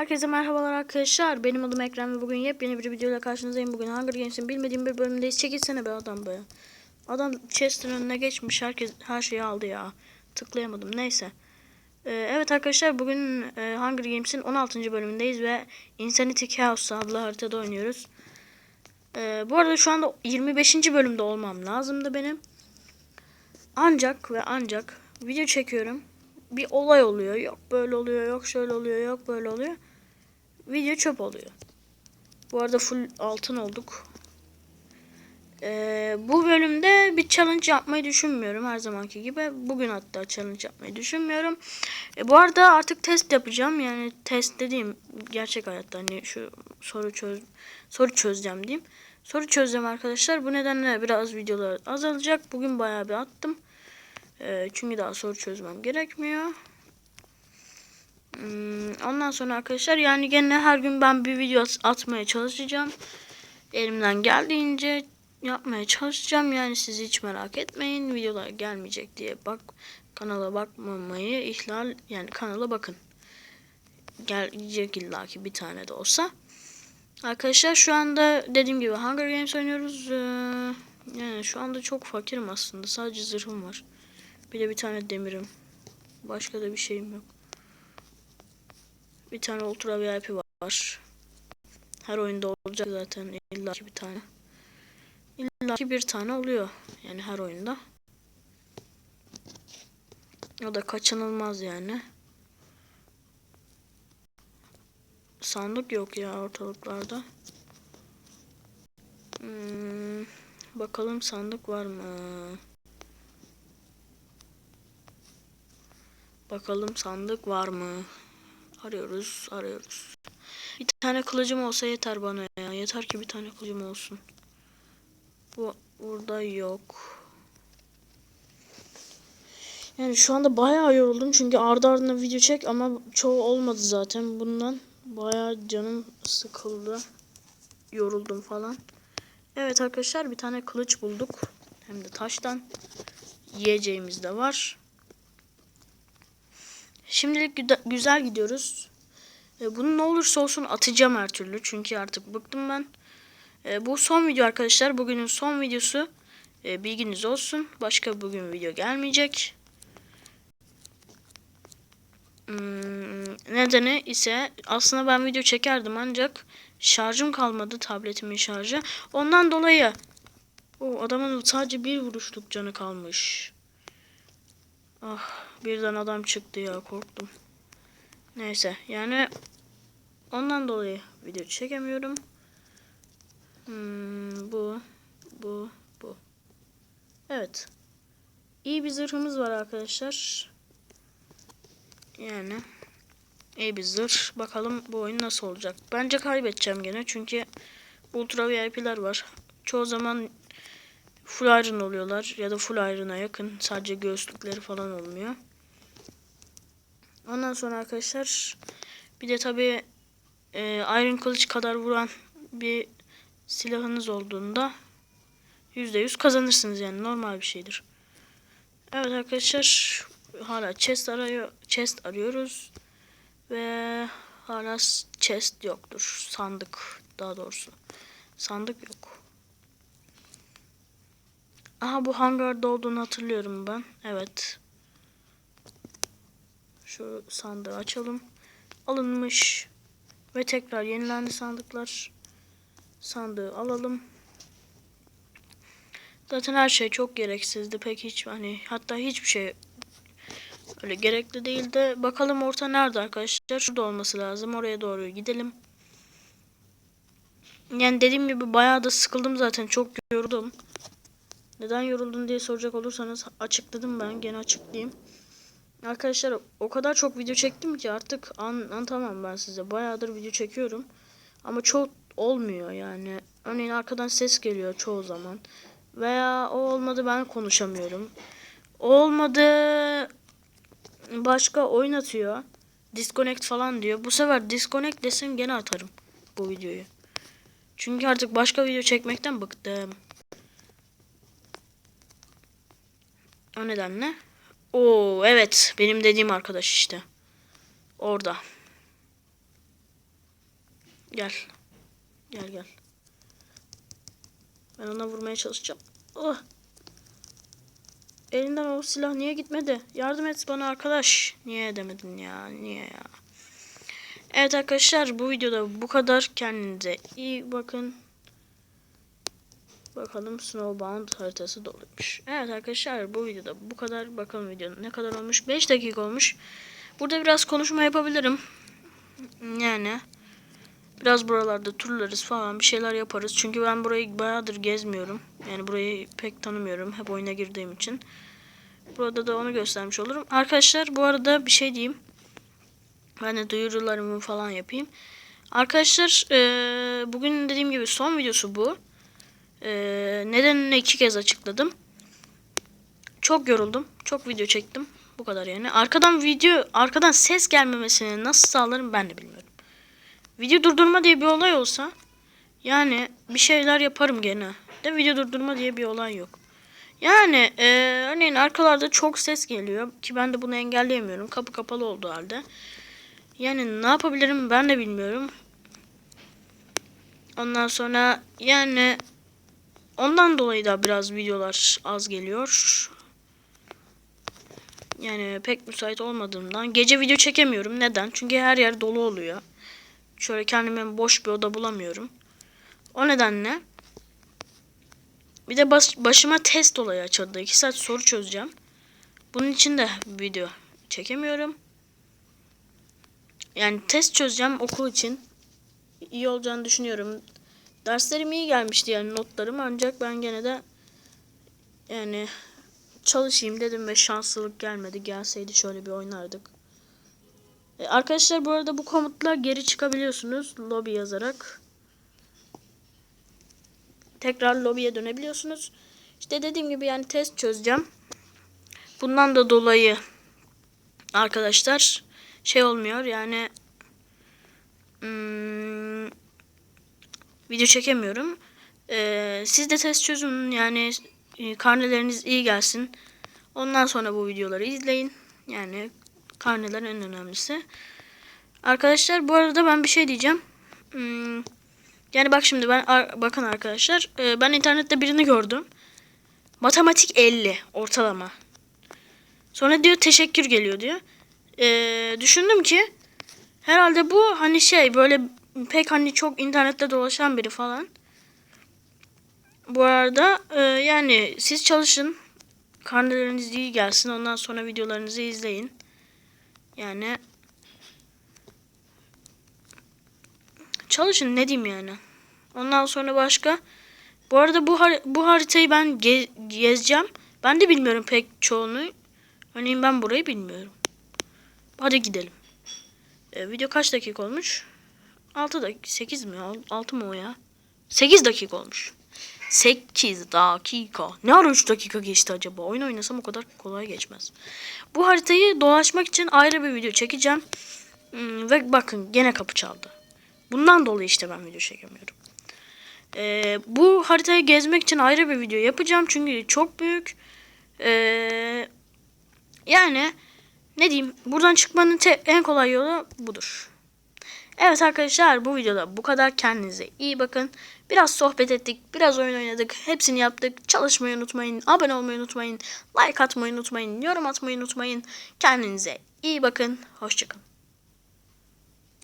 Herkese merhabalar arkadaşlar. Benim adım Ekrem ve bugün yepyeni bir videoyla karşınızdayım. Bugün Hunger Games'in bilmediğim bir bölümündeyiz. Çekilsene be adam be. Adam chest'in önüne geçmiş. Herkes her şeyi aldı ya. Tıklayamadım. Neyse. Ee, evet arkadaşlar bugün e, Hunger Games'in 16. bölümündeyiz ve Insanity Chaos adlı haritada oynuyoruz. Ee, bu arada şu anda 25. bölümde olmam lazımdı benim. Ancak ve ancak video çekiyorum bir olay oluyor. Yok böyle oluyor, yok şöyle oluyor, yok böyle oluyor. Video çöp oluyor. Bu arada full altın olduk. Ee, bu bölümde bir challenge yapmayı düşünmüyorum her zamanki gibi. Bugün hatta challenge yapmayı düşünmüyorum. E, bu arada artık test yapacağım. Yani test dediğim gerçek hayatta hani şu soru çöz soru çözeceğim diyeyim. Soru çözeceğim arkadaşlar. Bu nedenle biraz videolar azalacak. Bugün bayağı bir attım. E, çünkü daha soru çözmem gerekmiyor. Hmm, ondan sonra arkadaşlar yani gene her gün ben bir video at- atmaya çalışacağım. Elimden geldiğince yapmaya çalışacağım. Yani siz hiç merak etmeyin. Videolar gelmeyecek diye bak kanala bakmamayı ihlal yani kanala bakın. Gelecek illaki bir tane de olsa. Arkadaşlar şu anda dediğim gibi Hunger Games oynuyoruz. Ee, yani şu anda çok fakirim aslında. Sadece zırhım var. Bir de bir tane demirim. Başka da bir şeyim yok. Bir tane Ultra VIP var. Her oyunda olacak zaten illa ki bir tane. İlla ki bir tane oluyor. Yani her oyunda. O da kaçınılmaz yani. Sandık yok ya ortalıklarda. Hmm, bakalım sandık var mı? Bakalım sandık var mı? Arıyoruz, arıyoruz. Bir tane kılıcım olsa yeter bana ya. Yeter ki bir tane kılıcım olsun. Bu burada yok. Yani şu anda bayağı yoruldum çünkü ardı ardına video çek ama çoğu olmadı zaten bundan. Bayağı canım sıkıldı. Yoruldum falan. Evet arkadaşlar bir tane kılıç bulduk. Hem de taştan. Yiyeceğimiz de var. Şimdilik güda- güzel gidiyoruz. E, bunu ne olursa olsun atacağım her türlü. Çünkü artık bıktım ben. E, bu son video arkadaşlar. Bugünün son videosu. E, bilginiz olsun. Başka bugün video gelmeyecek. Hmm, nedeni ise aslında ben video çekerdim ancak şarjım kalmadı tabletimin şarjı. Ondan dolayı o adamın sadece bir vuruşluk canı kalmış. Ah birden adam çıktı ya korktum. Neyse yani ondan dolayı video çekemiyorum. Hmm, bu bu bu. Evet. İyi bir zırhımız var arkadaşlar. Yani iyi bir zırh. Bakalım bu oyun nasıl olacak. Bence kaybedeceğim gene çünkü ultra VIP'ler var. Çoğu zaman full iron oluyorlar ya da full iron'a yakın. Sadece göğüslükleri falan olmuyor. Ondan sonra arkadaşlar bir de tabi e, iron kılıç kadar vuran bir silahınız olduğunda %100 kazanırsınız yani normal bir şeydir. Evet arkadaşlar hala chest arıyor chest arıyoruz ve hala chest yoktur. Sandık daha doğrusu. Sandık yok. Aha bu hangarda olduğunu hatırlıyorum ben. Evet. Şu sandığı açalım. Alınmış. Ve tekrar yenilendi sandıklar. Sandığı alalım. Zaten her şey çok gereksizdi. Pek hiç hani hatta hiçbir şey öyle gerekli değildi. Bakalım orta nerede arkadaşlar? Şurada olması lazım. Oraya doğru gidelim. Yani dediğim gibi bayağı da sıkıldım zaten. Çok yoruldum. Neden yoruldun diye soracak olursanız açıkladım ben. Gene açıklayayım. Arkadaşlar o kadar çok video çektim ki artık an, anlatamam ben size. Bayağıdır video çekiyorum. Ama çok olmuyor yani. Örneğin arkadan ses geliyor çoğu zaman. Veya o olmadı ben konuşamıyorum. O olmadı başka oyun atıyor. Disconnect falan diyor. Bu sefer disconnect desem gene atarım bu videoyu. Çünkü artık başka video çekmekten bıktım. O nedenle. Oo evet benim dediğim arkadaş işte. Orada. Gel. Gel gel. Ben ona vurmaya çalışacağım. Oh. Elinden o silah niye gitmedi? Yardım et bana arkadaş. Niye edemedin ya? Niye ya? Evet arkadaşlar bu videoda bu kadar. Kendinize iyi bakın. Bakalım Snowbound haritası doluymuş. Evet arkadaşlar bu videoda bu kadar. Bakalım videonun ne kadar olmuş. 5 dakika olmuş. Burada biraz konuşma yapabilirim. Yani biraz buralarda turlarız falan bir şeyler yaparız. Çünkü ben burayı bayağıdır gezmiyorum. Yani burayı pek tanımıyorum. Hep oyuna girdiğim için. Burada da onu göstermiş olurum. Arkadaşlar bu arada bir şey diyeyim. Ben de duyurularımı falan yapayım. Arkadaşlar eee, bugün dediğim gibi son videosu bu. Eee nedenini iki kez açıkladım. Çok yoruldum. Çok video çektim. Bu kadar yani. Arkadan video, arkadan ses gelmemesini nasıl sağlarım ben de bilmiyorum. Video durdurma diye bir olay olsa yani bir şeyler yaparım gene. De video durdurma diye bir olay yok. Yani e, örneğin arkalarda çok ses geliyor ki ben de bunu engelleyemiyorum. Kapı kapalı olduğu halde. Yani ne yapabilirim ben de bilmiyorum. Ondan sonra yani ondan dolayı da biraz videolar az geliyor. Yani pek müsait olmadığımdan gece video çekemiyorum. Neden? Çünkü her yer dolu oluyor. Şöyle kendime boş bir oda bulamıyorum. O nedenle bir de baş, başıma test olayı açıldı. 2 saat soru çözeceğim. Bunun için de video çekemiyorum. Yani test çözeceğim okul için. İyi olacağını düşünüyorum. Derslerim iyi gelmişti yani notlarım ancak ben gene de yani çalışayım dedim ve şanslılık gelmedi. Gelseydi şöyle bir oynardık. E, Arkadaşlar bu arada bu komutla geri çıkabiliyorsunuz lobby yazarak. Tekrar lobiye dönebiliyorsunuz. İşte dediğim gibi yani test çözeceğim. Bundan da dolayı arkadaşlar şey olmuyor yani hmm, video çekemiyorum. Ee, siz de test çözün yani e, karneleriniz iyi gelsin. Ondan sonra bu videoları izleyin. Yani karneler en önemlisi. Arkadaşlar bu arada ben bir şey diyeceğim. Hmm, yani bak şimdi ben bakın arkadaşlar e, ben internette birini gördüm. Matematik 50 ortalama. Sonra diyor teşekkür geliyor diyor. E, düşündüm ki herhalde bu hani şey böyle pek hani çok internette dolaşan biri falan. Bu arada e, yani siz çalışın. Karneleriniz iyi gelsin. Ondan sonra videolarınızı izleyin. Yani çalışın ne diyeyim yani. Ondan sonra başka. Bu arada bu har- bu haritayı ben ge- gezeceğim. Ben de bilmiyorum pek çoğunu. Örneğin ben burayı bilmiyorum. Hadi gidelim. Ee, video kaç dakika olmuş? 6 dakika 8 mi? 6 mı o ya? 8 dakika olmuş. 8 dakika. Ne ara 3 dakika geçti acaba? Oyun oynasam o kadar kolay geçmez. Bu haritayı dolaşmak için ayrı bir video çekeceğim. Hmm, ve bakın gene kapı çaldı. Bundan dolayı işte ben video çekemiyorum. Ee, bu haritayı gezmek için ayrı bir video yapacağım. Çünkü çok büyük. Ee, yani ne diyeyim buradan çıkmanın en kolay yolu budur. Evet arkadaşlar bu videoda bu kadar. Kendinize iyi bakın. Biraz sohbet ettik, biraz oyun oynadık. Hepsini yaptık. Çalışmayı unutmayın, abone olmayı unutmayın, like atmayı unutmayın, yorum atmayı unutmayın. Kendinize iyi bakın. Hoşçakalın.